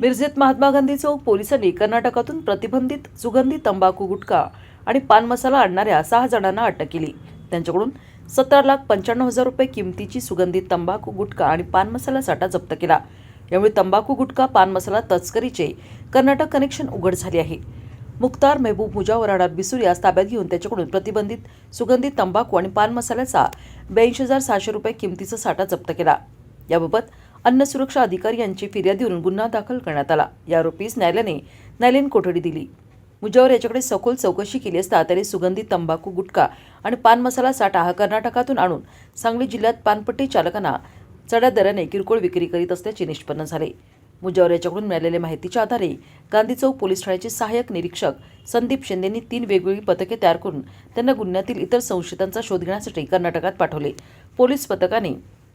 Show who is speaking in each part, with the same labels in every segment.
Speaker 1: मिरजेत महात्मा गांधी चौक पोलिसांनी कर्नाटकातून प्रतिबंधित सुगंधी तंबाखू गुटखा आणि पान मसाला आणणाऱ्या सहा जणांना अटक केली. त्यांच्याकडून सतरा लाख पंच्याण्णव हजार रुपये किमतीची सुगंधित तंबाखू गुटखा आणि पान मसाला साठा जप्त केला. यामुळे तंबाखू गुटखा पान मसाला तस्करीचे कर्नाटक कनेक्शन उघड झाले आहे. मुख्तार मेहबूब मुजावर राहणार बिसूर यास ताब्यात घेऊन त्याच्याकडून प्रतिबंधित सुगंधित तंबाखू आणि पान मसाल्याचा ब्याऐंशी हजार सहाशे रुपये किमतीचा साठा जप्त केला. याबाबत अन्न सुरक्षा अधिकारी यांची फिर्यादीवरून गुन्हा दाखल करण्यात आला. या आरोपीस न्यायालयाने न्यायालयीन कोठडी दिली. मुजावर याच्याकडे सखोल चौकशी केली असता त्याने सुगंधित तंबाखू गुटखा आणि पान मसाला साठा हा कर्नाटकातून आणून सांगली जिल्ह्यात पानपट्टी चालकांना चढ्या दराने किरकोळ विक्री करीत असल्याचे निष्पन्न झाले. मुजावर याच्याकडून मिळालेल्या माहितीच्या आधारे गांधी चौक पोलीस ठाण्याचे सहाय्यक निरीक्षक संदीप शिंदेंनी तीन वेगवेगळी पथके तयार करून त्यांना गुन्ह्यातील इतर संशयितांचा शोध घेण्यासाठी कर्नाटकात पाठवले. पोलीस पथकाने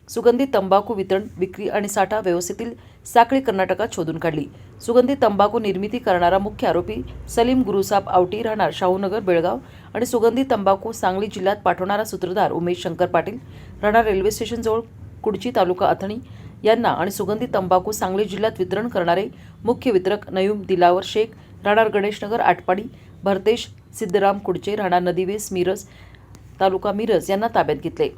Speaker 1: सुगंधित तंबाखू वितरण विक्री आणि साठा व्यवस्थेतील साखळी कर्नाटकात शोधून काढली. सुगंधित तंबाखू निर्मिती करणारा मुख्य आरोपी सलीम गुरुसाब आवटी राहणार शाहूनगर बेळगाव आणि सुगंधित तंबाखू सांगली जिल्ह्यात पाठवणारा सूत्रधार उमेश शंकर पाटील राहणार रेल्वे स्टेशनजवळ कुडची तालुका अथणी यांना आणि सुगंधित तंबाखू सांगली जिल्ह्यात वितरण करणारे मुख्य वितरक नयूम दिलावर शेख राहणार गणेशनगर आटपाडी भरतेश सिद्धराम कुडचे राहणार नदीवेस मिरज तालुका मिरज यांना ताब्यात घेतले.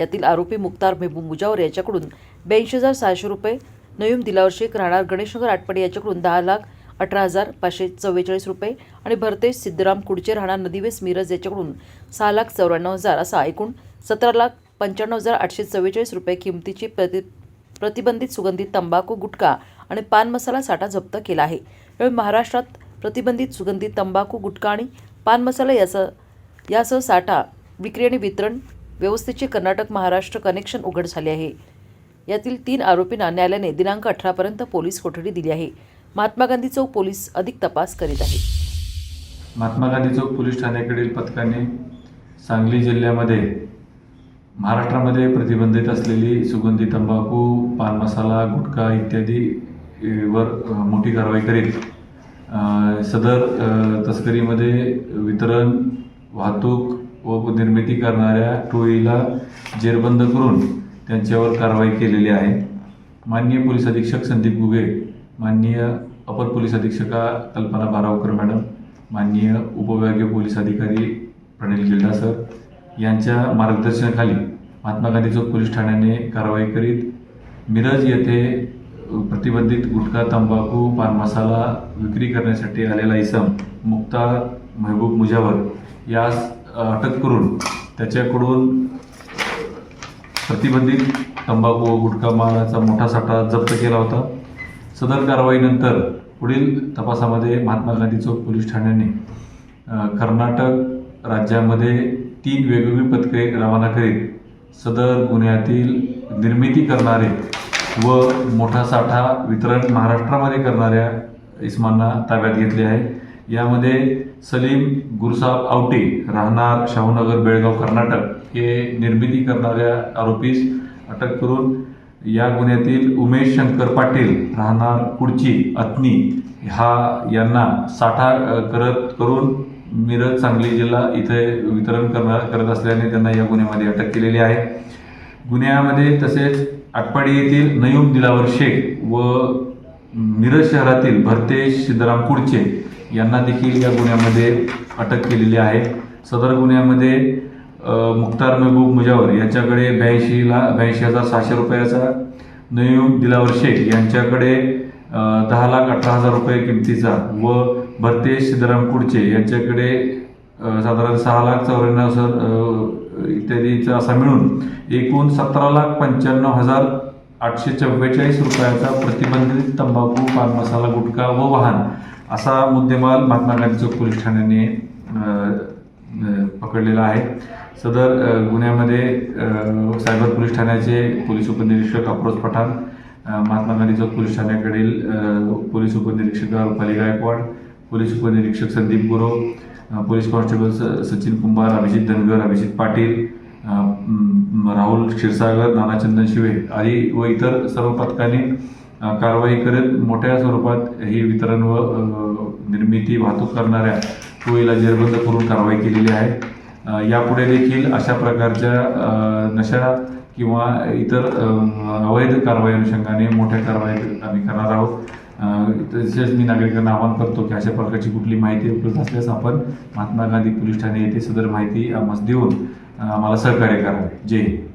Speaker 1: यातील आरोपी मुक्तार मेहबूब मुजावर याच्याकडून ब्याऐंशी हजार सहाशे रुपये नयुम दिलावर शेख राहणार गणेशनगर आटपाडी याच्याकडून दहा लाख अठरा हजार पाचशे चव्वेचाळीस रुपये आणि भरतेश सिद्धराम कुडचे राहणार नदीवेस मिरज याच्याकडून सहा लाख चौऱ्याण्णव हजार असा एकूण सतरा लाख पंच्याण्णव हजार आठशे चव्वेचाळीस रुपये किमतीची प्रति प्रतिबंधित सुगंधित तंबाखू गुटखा आणि पान मसाला साठा जप्त केला आहे. यावेळी महाराष्ट्रात प्रतिबंधित सुगंधित तंबाखू गुटखा आणि पान मसाला याचा यासह साठा विक्री आणि वितरण व्यवस्थेचे कर्नाटक महाराष्ट्र कनेक्शन उघड झाले आहे. यातील तीन आरोपींना न्यायालयाने दिनांक अठरापर्यंत पोलीस कोठडी दिली आहे. महात्मा गांधी चौक पोलीस अधिक तपास करीत आहे.
Speaker 2: महात्मा गांधी चौक पोलीस ठाण्याकडील पथकाने सांगली जिल्ह्यामध्ये महाराष्ट्रामध्ये प्रतिबंधित असलेली सुगंधी तंबाखू पान मसाला गुटखा इत्यादी वर मोठी कारवाई करीत सदर तस्करीमध्ये वितरण वाहतूक व निर्मिती करणाऱ्या टोळीला जेरबंद करून त्यांच्यावर कारवाई केलेली आहे. माननीय पोलीस अधीक्षक संदीप गुगे माननीय अपर पोलीस अधीक्षका कल्पना बारावकर मॅडम माननीय उपविभागीय पोलीस अधिकारी प्रणील गिल्डा सर यांच्या मार्गदर्शनाखाली महात्मा गांधी चौक पोलीस ठाण्याने कारवाई करीत मिरज येथे प्रतिबंधित गुटखा तंबाखू पान मसाला विक्री करण्यासाठी आलेला इसम मुक्ता महबूब मुजावर यास अटक करून त्याच्याकडून प्रतिबंधित तंबाखू व गुटखा मालाचा मोठा साठा जप्त केला होता. सदर कारवाईनंतर पुढील तपासामध्ये महात्मा गांधी चौक पोलीस ठाण्याने कर्नाटक राज्यामध्ये तीन वेगवेगळी पथके रवाना करीत सदर गुन्ह्यातील निर्मिती करणारे व मोठा साठा वितरण महाराष्ट्रामध्ये करणाऱ्या इस्मांना ताब्यात घेतले आहे. यामध्ये सलीम गुरसाब आवटे राहणार शाहूनगर बेळगाव कर्नाटक हे निर्मिती करणाऱ्या आरोपीस अटक करून या गुन्ह्यातील उमेश शंकर पाटील राहणार कुडची अत्नी हा यांना साठा करत करून मिरज सांगली जिल्हा इथे वितरण करणार करत असल्याने त्यांना या गुन्ह्यामध्ये अटक केलेली आहे. गुन्ह्यामध्ये तसेच आटपाडी येथील नयूम दिलावर शेख व मिरज शहरातील भरतेश सिद्धराम कुडचे यांना देखील या गुन्ह्यामध्ये अटक केलेली आहे. सदर गुन्ह्यामध्ये मुख्तार महबूब मुजावर यांच्याकडे ब्याऐंशीला ब्याऐंशी हजार सहाशे रुपयाचा नयूम दिलावर शेख यांच्याकडे दहा लाख अठरा हजार रुपये किमतीचा व भरतेश सिद्धराम कुडचे यांच्याकडे साधारण सहा लाख चौऱ्याण्णव हजार इत्यादीचा असा मिळून एकूण सतरा लाख पंच्याण्णव हजार आठशे चव्वेचाळीस रुपयाचा प्रतिबंधित तंबाखू पान मसाला गुटखा व वाहन असा मुद्देमाल महात्मा गांधी चौक पोलीस ठाण्याने पकडलेला आहे. सदर गुन्ह्यामध्ये सायबर पोलीस ठाण्याचे पोलीस उपनिरीक्षक अप्रोज पठाण महात्मा गांधी चौक पोलीस ठाण्याकडील पोलीस उपनिरीक्षक रुपाली गायकवाड पोलीस उपनिरीक्षक संदीप गुरव पोलीस कॉन्स्टेबल स- सचिन कुंभार अभिजित धनगर अभिजित पाटील राहुल क्षीरसागर नानाचंदन शिवे आदी व इतर सर्व पथकाने कारवाई करत मोठ्या स्वरूपात ही वितरण व निर्मिती वाहतूक करणाऱ्या टोळीला जेरबंद करून कारवाई केलेली आहे. यापुढे देखील अशा प्रकारच्या नशा किंवा इतर अवैध कारवाई अनुषंगाने मोठ्या कारवाई आम्ही करणार आहोत. तसेच मी नागरिकांना आवाहन करतो की अशा प्रकारची कुठली माहिती उपलब्ध असल्यास आपण महात्मा गांधी पोलीस ठाणे येथे सदर माहिती आम्हाला देऊन आम्हाला सहकार्य करावे जय हिंद.